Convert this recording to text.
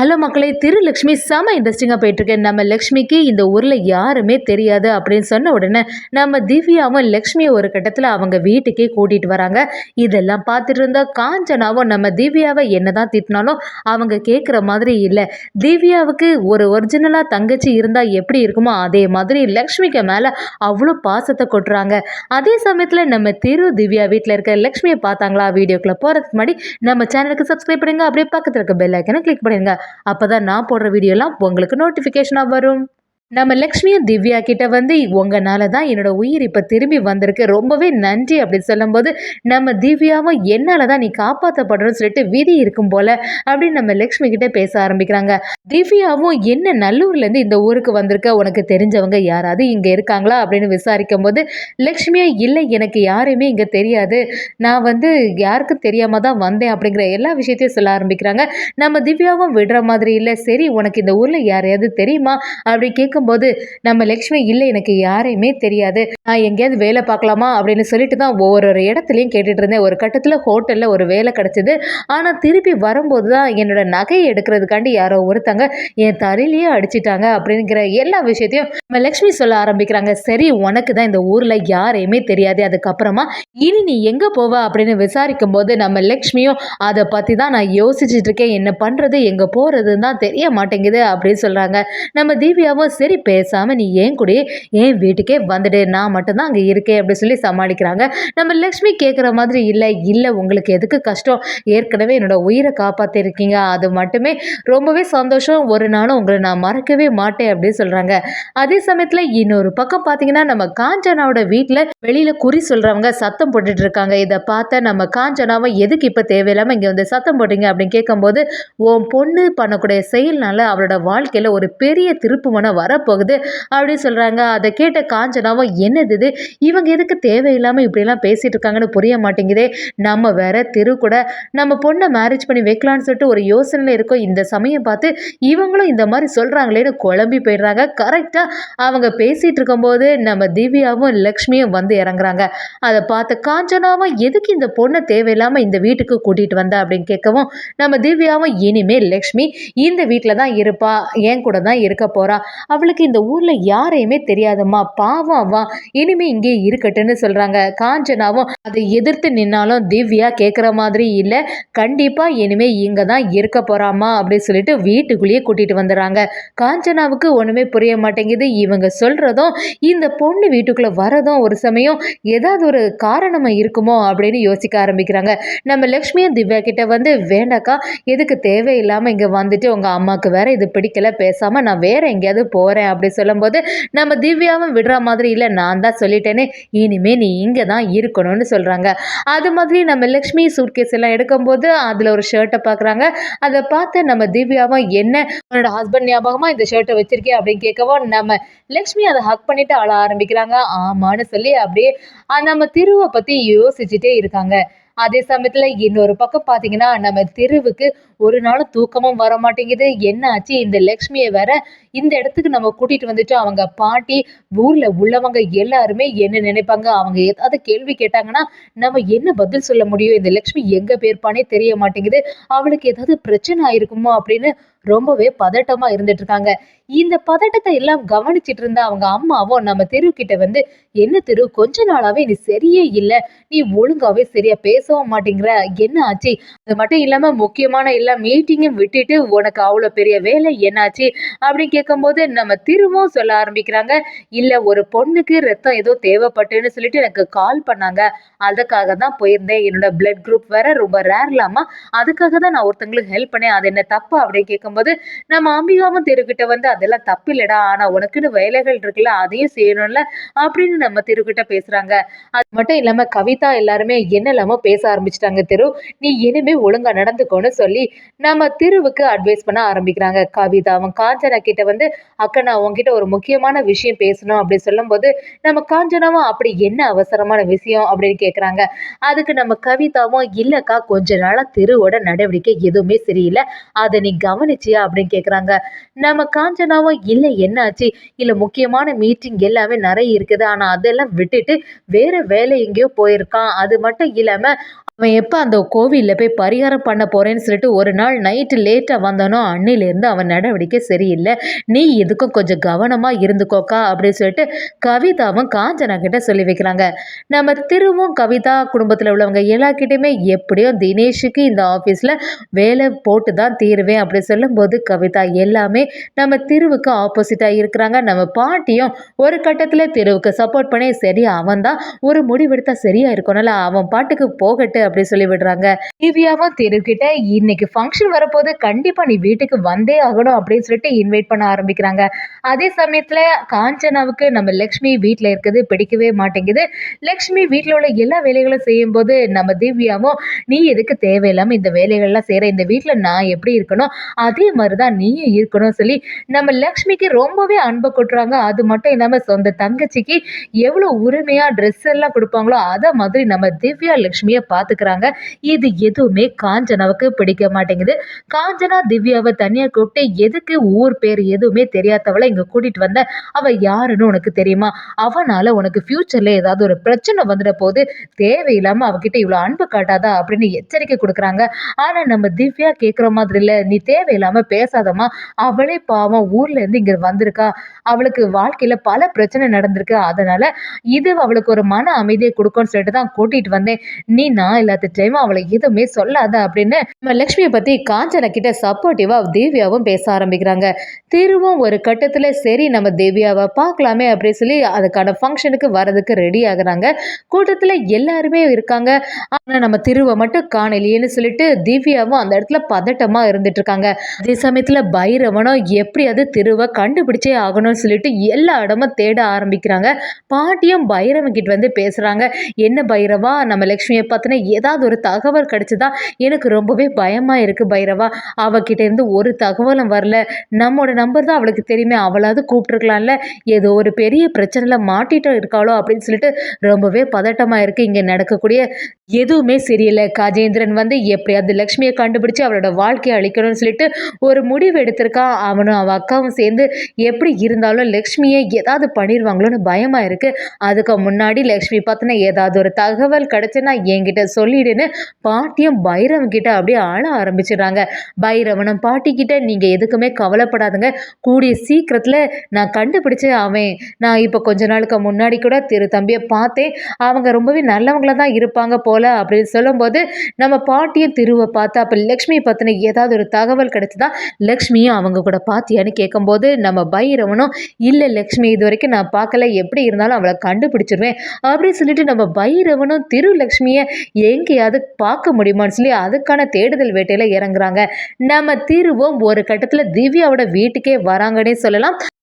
Hello மக்களே திருலக்ஷ்மி செம இன்ட்ரெஸ்டிங்காக போயிட்டுருக்கு. நம்ம லக்ஷ்மிக்கு இந்த ஊரில் யாருமே தெரியாது அப்படின்னு சொன்ன உடனே நம்ம திவ்யாவும் லக்ஷ்மியை ஒரு கட்டத்தில் அவங்க வீட்டுக்கே கூட்டிகிட்டு வராங்க. இதெல்லாம் பார்த்துட்டு இருந்தால் காஞ்சனாவும் நம்ம திவ்யாவை என்ன தான் திட்டினாலும் அவங்க கேட்குற மாதிரி இல்லை. திவ்யாவுக்கு ஒரு ஒரிஜினலாக தங்கச்சி இருந்தால் எப்படி இருக்குமோ அதே மாதிரி லக்ஷ்மிக்கு மேலே அவ்வளோ பாசத்தை கொட்டுறாங்க. அதே சமயத்தில் நம்ம திரு திவ்யா வீட்டில் இருக்க லக்ஷ்மியை பார்த்தாங்களா? வீடியோக்குள்ளே போகிறதுக்கு முன்னாடி நம்ம சேனலுக்கு சப்ஸ்கிரைப் பண்ணுங்க அப்படியே பக்கத்தில் இருக்க பெல் ஐக்கனை கிளிக் பண்ணிடுங்க அப்போ தான் நான் போடுற வீடியோலாம் உங்களுக்கு நோட்டிஃபிகேஷனாக வரும். நம்ம லக்ஷ்மியும் திவ்யா கிட்ட வந்து உங்களால தான் என்னோட உயிர் இப்போ திரும்பி வந்திருக்கு. ரொம்பவே நன்றி. அப்படின்னு சொல்லும்போது நம்ம திவ்யாவும் என்னால் தான் நீ காப்பாற்றப்படணும்னு சொல்லிட்டு விதி இருக்கும் போல அப்படின்னு நம்ம லக்ஷ்மி கிட்ட பேச ஆரம்பிக்கிறாங்க. திவ்யாவும் என்ன நல்லூர்லேருந்து இந்த ஊருக்கு வந்திருக்க? உனக்கு தெரிஞ்சவங்க யாராவது இங்கே இருக்காங்களா? அப்படின்னு விசாரிக்கும் போது லக்ஷ்மியா இல்லை எனக்கு யாரையுமே இங்கே தெரியாது. நான் வந்து யாருக்கும் தெரியாமல் தான் வந்தேன் அப்படிங்கிற எல்லா விஷயத்தையும் சொல்ல ஆரம்பிக்கிறாங்க. நம்ம திவ்யாவும் விடுற மாதிரி இல்லை சரி உனக்கு இந்த ஊரில் யாரையாவது தெரியுமா? அப்படி கேட்கும்போது நம்ம லக்ஷ்மி இல்லை எனக்கு யாரையுமே தெரியாது. நான் எங்கேயாவது வேலை பார்க்கலாமா? அப்படின்னு சொல்லிட்டு தான் ஒவ்வொரு ஒரு இடத்துலையும் கேட்டுட்டு இருந்தேன். ஒரு கட்டத்தில் ஹோட்டலில் ஒரு வேலை கிடச்சிது. ஆனால் திருப்பி வரும்போது தான் என்னோட நகையை எடுக்கிறதுக்காண்டி யாரோ ஒருத்தங்க என் தலையிலேயே அடிச்சிட்டாங்க அப்படிங்கிற எல்லா விஷயத்தையும் நம்ம லக்ஷ்மி சொல்ல ஆரம்பிக்கிறாங்க. சரி உனக்கு தான் இந்த ஊரில் யாரையுமே தெரியாது. அதுக்கப்புறமா இனி நீ எங்கே போவ? அப்படின்னு விசாரிக்கும் போது நம்ம லக்ஷ்மியும் அதை பற்றி தான் நான் யோசிச்சுட்டு இருக்கேன். என்ன பண்ணுறது எங்கே போகிறதுன்னு தான் தெரிய மாட்டேங்குது. அப்படின்னு சொல்கிறாங்க நம்ம தீபியாவும் சரி பேசாமல் நீ ஏன் கூட ஏன் வீட்டுக்கே வந்துடு? நான் மட்டும்தான் அங்கே இருக்கேன் அப்படின்னு சொல்லி சமாளிக்கிறாங்க. நம்ம லக்ஷ்மி கேட்குற மாதிரி இல்லை இல்லை உங்களுக்கு எதுக்கு கஷ்டம்? ஏற்கனவே என்னோட உயிரை காப்பாற்றிருக்கீங்க அது மட்டுமே ரொம்பவே சந்தோஷம். ஒரு நாளும் உங்களை நான் மறக்கவே மாட்டேன் அப்படின்னு சொல்கிறாங்க அதே சமயத்தில் இன்னொரு பக்கம் பார்த்தீங்கன்னா நம்ம காஞ்சனாவோட வீட்டில் வெளியில் குறி சொல்கிறவங்க சத்தம் போட்டுட்டு இருக்காங்க. இதை பார்த்த நம்ம காஞ்சனாவை எதுக்கு இப்போ தேவையில்லாமல் இங்கே வந்து சத்தம் போட்டீங்க அப்படின்னு கேட்கும்போது உன் பொண்ணு பண்ணக்கூடிய செயல்னால அவளோட வாழ்க்கையில் ஒரு பெரிய திருப்புமனை வரப்போகுது அப்படின்னு சொல்கிறாங்க அதை கேட்ட காஞ்சனாவும் என்னது இது? இவங்க எதுக்கு தேவையில்லாமல் இப்படிலாம் பேசிகிட்டு இருக்காங்கன்னு புரிய மாட்டேங்குதே. நம்ம வேற திரு கூட நம்ம பொண்ணை மேரேஜ் பண்ணி வைக்கலான்னு சொல்லிட்டு ஒரு யோசனையில் இருக்கோம். இந்த சமயம் பார்த்து இவங்களும் இந்த மாதிரி சொல்கிறாங்களேன்னு குழம்பி போயிடுறாங்க. கரெக்டாக அவங்க பேசிகிட்டு இருக்கும்போது நம்ம திவ்யாவும் லக்ஷ்மியும் வந்து இறங்குறாங்க. அதை பார்த்து காஞ்சனாவும் எதுக்கு இந்த பொண்ணை தேவையில்லாமல் இந்த வீட்டுக்கு கூட்டிகிட்டு வந்தா? அப்படின்னு கேட்கவும் நம்ம திவ்யாவும் இனிமேல் லக்ஷ்மி இந்த வீட்டில் தான் இருப்பா. என் கூட தான் இருக்க போகிறா அவளுக்கு இந்த ஊரில் யாரையுமே தெரியாதம்மா. பாவம் அவா இனிமே இங்கே இருக்கட்டுன்னு சொல்கிறாங்க காஞ்சனாவும் அதை எதிர்த்து நின்னாலும் திவ்யா கேட்குற மாதிரி இல்லை. கண்டிப்பாக இனிமே இங்கே தான் இருக்க போகிறாமா அப்படின்னு சொல்லிட்டு வீட்டுக்குள்ளேயே கூட்டிகிட்டு வந்துடுறாங்க. காஞ்சனாவுக்கு ஒன்றுமே புரிய மாட்டேங்குது. இவங்க சொல்கிறதும் இந்த பொண்ணு வீட்டுக்குள்ளே வரதும் ஒரு சமயம் ஏதாவது ஒரு காரணமாக இருக்குமோ அப்படின்னு யோசிக்க ஆரம்பிக்கிறாங்க. நம்ம லக்ஷ்மியும் திவ்யா கிட்ட வந்து வேண்டாக்கா எதுக்கு தேவையில்லாமல் இங்கே வந்துட்டு உங்கள் அம்மாவுக்கு வேற இது பிடிக்கல. பேசாமல் நான் வேற எங்கேயாவது போகிறேன் அப்படி சொல்லும்போது நம்ம திவ்யாவும் விடுற மாதிரி இல்லை நான் தான் சொல்லிட்டேனே இனிமே நீ இங்கே தான் இருக்கணும்னு சொல்கிறாங்க அது மாதிரி நம்ம லக்ஷ்மி சூட்கேஸ் எல்லாம் எடுக்கும்போது அதில் ஒரு ஷர்ட்டை பார்க்குறாங்க அதை பார்த்து நம்ம திவ்யாவும் என்ன உன்னோட ஹஸ்பண்ட் ஞாபகமாக இந்த ஷர்ட்டை வச்சிருக்கேன் அப்படின்னு கேட்கவும் நம்ம லக்ஷ்மி அதை ஹக் பண்ணிட்டு அழ ஆரம்பிக்கிறாங்க. ஆமான்னு சொல்லி அப்படியே நம்ம திருவை பற்றி யோசிச்சுட்டே இருக்காங்க. அதே சமயத்தில் இன்னொரு பக்கம் பார்த்தீங்கன்னா நம்ம தெருவுக்கு ஒரு நாளும் தூக்கமும் வர மாட்டேங்குது என்ன ஆச்சு? இந்த லக்ஷ்மியை வேற இந்த இடத்துக்கு நம்ம கூட்டிட்டு வந்துட்டு அவங்க பாட்டி ஊர்ல உள்ளவங்க எல்லாருமே என்ன நினைப்பாங்க? அவங்க ஏதாவது கேள்வி கேட்டாங்கன்னா நம்ம என்ன பதில் சொல்ல முடியும்? இந்த லக்ஷ்மி எங்க பேர்ப்பானே தெரிய மாட்டேங்குது. அவளுக்கு ஏதாவது பிரச்சனை ஆயிருக்குமோ அப்படின்னு ரொம்பவே பதட்டமா இருந்துட்டு இருக்காங்க இந்த பதட்டத்தை எல்லாம் கவனிச்சிட்டு இருந்த அவங்க அம்மாவும் நம்ம தெரு கிட்ட வந்து என்ன தெரு? கொஞ்ச நாளாவே நீ சரியே இல்லை. நீ ஒழுங்காவே சரியா பேசவும் மாட்டேங்கிற. என்ன ஆச்சு? அது மட்டும் இல்லாம முக்கியமான எல்லா மீட்டிங்கும் விட்டுட்டு உனக்கு அவ்வளோ பெரிய வேலை என்னாச்சு? அப்படின்னு கேட்கும்போது நம்ம திரும்பவும் சொல்ல ஆரம்பிக்கிறாங்க. இல்ல ஒரு பொண்ணுக்கு ரத்தம் ஏதோ தேவைப்பட்டுன்னு சொல்லிட்டு எனக்கு கால் பண்ணாங்க. அதுக்காக தான் போயிருந்தேன். என்னோட பிளட் குரூப் வேற ரொம்ப ரேர் இல்லாம அதுக்காக தான் நான் ஒருத்தங்களுக்கு ஹெல்ப் பண்ணேன். அது என்ன தப்பு? அப்படின்னு பார்க்கும்போது நம்ம அம்பிகாவும் தெருக்கிட்ட வந்து அதெல்லாம் தப்பு இல்லடா ஆனா உனக்குன்னு வேலைகள் இருக்குல்ல அதையும் செய்யணும்ல அப்படின்னு நம்ம தெருக்கிட்ட பேசுறாங்க. அது மட்டும் இல்லாம கவிதா எல்லாருமே என்னெல்லாமோ பேச ஆரம்பிச்சிட்டாங்க தெரு. நீ இனிமே ஒழுங்கா நடந்துக்கோன்னு சொல்லி நம்ம திருவுக்கு அட்வைஸ் பண்ண ஆரம்பிக்கிறாங்க. கவிதாவும் காஞ்சனா கிட்ட வந்து அக்கா நான் உங்ககிட்ட ஒரு முக்கியமான விஷயம் பேசணும் அப்படின்னு சொல்லும்போது நம்ம காஞ்சனாவும் அப்படி என்ன அவசரமான விஷயம்? அப்படின்னு கேட்குறாங்க அதுக்கு நம்ம கவிதாவும் இல்லைக்கா கொஞ்ச நாளாக திருவோட நடவடிக்கை எதுவுமே சரியில்லை. அதை நீ கவனிச்சியா அப்படின்னு கேட்குறாங்க நம்ம காஞ்சனாவும் இல்லை என்னாச்சு? இல்லை முக்கியமான மீட்டிங் எல்லாமே நிறைய இருக்குது. ஆனால் அதெல்லாம் விட்டுட்டு வேற வேலை எங்கேயோ போயிருக்கான். அது மட்டும் இல்லாமல் அவன் எப்போ அந்த கோவிலில் போய் பரிகாரம் பண்ண போகிறேன்னு சொல்லிட்டு ஒரு நாள் நைட்டு லேட்டாக வந்தானோ அன்னிலேருந்து அவன் நடவடிக்கை சரியில்லை. நீ எதுக்கும் கொஞ்சம் கவனமாக இருந்துக்கோக்கா அப்படின்னு சொல்லிட்டு கவிதாவும் காஞ்சனா கிட்ட சொல்லி வைக்கிறாங்க. நம்ம திருவும் கவிதா குடும்பத்தில் உள்ளவங்க எல்லாக்கிட்டையுமே எப்படியும் தினேஷுக்கு இந்த ஆஃபீஸில் வேலை போட்டு தான் தீருவேன் அப்படி சொல்லும்போது கவிதா எல்லாமே நம்ம திருவுக்கு ஆப்போசிட்டாக இருக்கிறாங்க. நம்ம பாட்டியும் ஒரு கட்டத்தில் திருவுக்கு சப்போர்ட் பண்ணி சரி அவன் தான் ஒரு முடிவெடுத்தா சரியாக இருக்கணும்ல அவன் பாட்டுக்கு போகட்டு அப்படி சொல்லி விடுறாங்க. திவ்யாவும் தெருக்கிட்ட இன்னைக்கு ஃபங்க்ஷன் வரப்போது கண்டிப்பா நீ வீட்டுக்கு வந்தே ஆகணும் அப்படின்னு சொல்லிட்டு இன்வைட் பண்ண ஆரம்பிக்கிறாங்க. அதே சமயத்துல காஞ்சனாவுக்கு நம்ம லக்ஷ்மி வீட்டில் இருக்கிறது பிடிக்கவே மாட்டேங்குது. லக்ஷ்மி வீட்டில் உள்ள எல்லா வேலைகளும் செய்யும்போது நம்ம திவ்யாவும் நீ எதுக்கு தேவையில்லாமல் இந்த வேலைகள்லாம் செய்கிற இந்த வீட்டில் நான் எப்படி இருக்கணும்? அதே மாதிரி தான் நீயும் இருக்கணும் சொல்லி நம்ம லக்ஷ்மிக்கு ரொம்பவே அன்பை கொட்டுறாங்க. அது மட்டும் இல்லாமல் சொந்த தங்கச்சிக்கு எவ்வளோ உரிமையாக ட்ரெஸ் எல்லாம் கொடுப்பாங்களோ அதை மாதிரி நம்ம திவ்யா லக்ஷ்மியை இருக்கிறாங்க இது எதுவுமே காஞ்சனாவுக்கு பிடிக்க மாட்டேங்குது. காஞ்சனா திவ்யாவை தனியாக கூப்பிட்டு எதுக்கு ஊர் பேர் எதுவுமே தெரியாதவளை இங்கே கூட்டிகிட்டு வந்த? அவள் யாருன்னு உனக்கு தெரியுமா? அவனால் உனக்கு ஃப்யூச்சரில் ஏதாவது ஒரு பிரச்சனை வந்துட போது தேவையில்லாமல் அவகிட்ட இவ்வளோ அன்பு காட்டாதா அப்படின்னு எச்சரிக்கை கொடுக்குறாங்க. ஆனால் நம்ம திவ்யா கேட்குற மாதிரி இல்லை. நீ தேவையில்லாமல் பேசாதம்மா. அவளே பாவம் ஊர்லேருந்து இங்கே வந்திருக்கா. அவளுக்கு வாழ்க்கையில் பல பிரச்சனை நடந்திருக்கு. அதனால் இது அவளுக்கு ஒரு மன அமைதியை கொடுக்கும்னு சொல்லிட்டு தான் கூட்டிகிட்டு வந்தேன். நீ நான் இல்லாத டைம் அவளை எதுவுமே சொல்லாத அப்படின்னு நம்ம லக்ஷ்மியை பற்றி காஞ்சனா கிட்ட சப்போர்ட்டிவாக தேவியாவும் பேச ஆரம்பிக்கிறாங்க. திருவும் ஒரு கட்டத்தில் சரி நம்ம தேவியாவை பார்க்கலாமே அப்படின்னு சொல்லி அதுக்கான ஃபங்க்ஷனுக்கு வரதுக்கு ரெடி ஆகுறாங்க. கூட்டத்தில் எல்லாருமே இருக்காங்க. ஆனால் நம்ம திருவை மட்டும் காணலையேன்னு சொல்லிட்டு திவ்யாவும் அந்த இடத்துல பதட்டமாக இருந்துட்டு இருக்காங்க அதே சமயத்தில் பைரவனும் எப்படியாவது திருவை கண்டுபிடிச்சே ஆகணும்னு சொல்லிட்டு எல்லா இடமும் தேட ஆரம்பிக்கிறாங்க. பாட்டியும் பைரவன் கிட்ட வந்து பேசுகிறாங்க என்ன பைரவா நம்ம லக்ஷ்மியை பார்த்தினா ஏதாவது ஒரு தகவல் கிடச்சிதா? எனக்கு ரொம்பவே பயமாக இருக்குது பைரவா. அவகிட்ட இருந்து ஒரு தகவலும் வரல. நம்மளோட நம்பர் தான் அவளுக்கு தெரியுமே. அவளாவது கூப்பிட்ருக்கலாம்ல ஏதோ ஒரு பெரிய பிரச்சனையில் மாட்டிட்டு இருக்காளோ அப்படின்னு சொல்லிட்டு ரொம்பவே பதட்டமாக இருக்குது இங்கே நடக்கக்கூடிய எதுவுமே சரியில்லை. கஜேந்திரன் வந்து எப்படியாவது லக்ஷ்மியை கண்டுபிடிச்சு அவளோட வாழ்க்கையை அழிக்கணும்னு சொல்லிட்டு ஒரு முடிவு எடுத்திருக்கான் அவனும் அவள் அக்காவும் சேர்ந்து எப்படி இருந்தாலும் லக்ஷ்மியை ஏதாவது பண்ணிடுவாங்களோன்னு பயமாக இருக்குது அதுக்கு முன்னாடி லக்ஷ்மி பார்த்தினா ஏதாவது ஒரு தகவல் கிடச்சுன்னா என்கிட்ட சொல்லிடுன்னு பாட்டியும் பைரவன் கிட்ட அப்படியே ஆள ஆரம்பிச்சிடுறாங்க. பைரவனும் பாட்டி கிட்ட நீங்கள் எதுக்குமே கவலைப்படாதுங்க. கூடிய சீக்கிரத்தில் நான் கண்டுபிடிச்சே அவன். நான் இப்போ கொஞ்ச நாளுக்கு முன்னாடி கூட திரு தம்பியை பார்த்தேன். அவங்க ரொம்பவே நல்லவங்கள தான் இருப்பாங்க போல அப்படின்னு சொல்லும்போது நம்ம பாட்டியும் திருவை பார்த்து அப்போ லக்ஷ்மியை பற்றின ஏதாவது ஒரு தகவல் கிடைச்சதா லக்ஷ்மியும் அவங்க கூட பார்த்தியான்னு கேட்கும்போது நம்ம பைரவனும் இல்லை லக்ஷ்மி இது வரைக்கும் நான் பார்க்கல. எப்படி இருந்தாலும் அவளை கண்டுபிடிச்சிருவேன். அப்படின்னு சொல்லிட்டு நம்ம பைரவனும் திரு லக்ஷ்மியை எங்கேயாவது பார்க்க முடியுமான்னு சொல்லி அதுக்கான தேடுதல் வேட்டையில் இறங்குறாங்க. நம்ம திருவும் ஒரு கட்டத்தில் திவ்யாவோட வீட்டுக்கே வராங்கன்னே சொல்லலாம்.